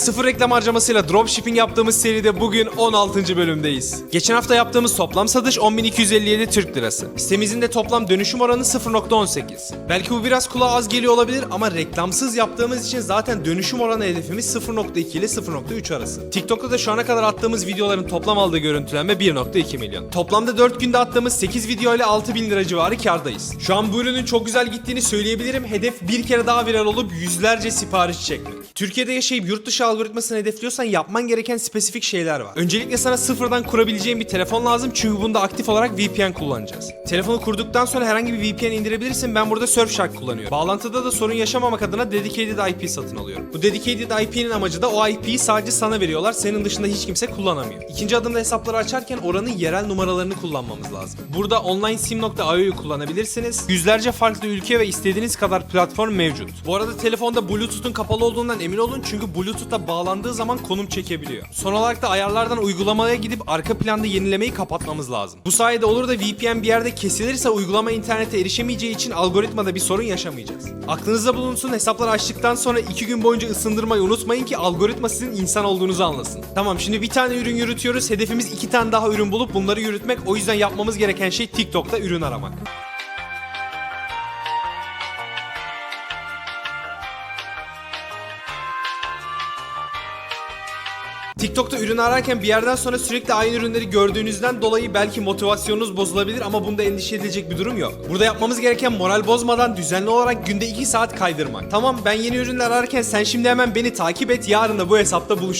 Sıfır reklam harcamasıyla dropshipping yaptığımız seride bugün 16. bölümdeyiz. Geçen hafta yaptığımız toplam satış 10.257 Türk Lirası. Sitemizin de toplam dönüşüm oranı 0.18. Belki bu biraz kulağa az geliyor olabilir ama reklamsız yaptığımız için zaten dönüşüm oranı hedefimiz 0.2 ile 0.3 arası. TikTok'ta da şu ana kadar attığımız videoların toplam aldığı görüntülenme 1.2 milyon. Toplamda 4 günde attığımız 8 video ile 6000 lira civarı kardayız. Şu an bu ürünün çok güzel gittiğini söyleyebilirim. Hedef bir kere daha viral olup yüzlerce sipariş çekmek. Türkiye'de yaşayıp yurt dışı algoritmasını hedefliyorsan yapman gereken spesifik şeyler var. Öncelikle sana sıfırdan kurabileceğin bir telefon lazım çünkü bunda aktif olarak VPN kullanacağız. Telefonu kurduktan sonra herhangi bir VPN indirebilirsin. Ben burada Surfshark kullanıyorum. Bağlantıda da sorun yaşamamak adına Dedicated IP satın alıyorum. Bu Dedicated IP'nin amacı da o IP'yi sadece sana veriyorlar. Senin dışında hiç kimse kullanamıyor. İkinci adımda hesapları açarken oranın yerel numaralarını kullanmamız lazım. Burada onlinesim.io'yu kullanabilirsiniz. Yüzlerce farklı ülke ve istediğiniz kadar platform mevcut. Bu arada telefonda Bluetooth'un kapalı olduğundan emin olun çünkü Bluetooth'a bağlandığı zaman konum çekebiliyor. Son olarak da ayarlardan uygulamaya gidip arka planda yenilemeyi kapatmamız lazım. Bu sayede olur da VPN bir yerde kesilirse uygulama internete erişemeyeceği için algoritmada bir sorun yaşamayacağız. Aklınızda bulunsun hesapları açtıktan sonra 2 gün boyunca ısındırmayı unutmayın ki algoritma sizin insan olduğunuzu anlasın. Tamam şimdi bir tane ürün yürütüyoruz. Hedefimiz 2 tane daha ürün bulup bunları yürütmek. O yüzden yapmamız gereken şey TikTok'ta ürün aramak. TikTok'ta ürün ararken bir yerden sonra sürekli aynı ürünleri gördüğünüzden dolayı belki motivasyonunuz bozulabilir ama bunda endişe edilecek bir durum yok. Burada yapmamız gereken moral bozmadan düzenli olarak günde 2 saat kaydırmak. Tamam ben yeni ürünler ararken sen şimdi hemen beni takip et yarın da bu hesapta buluş.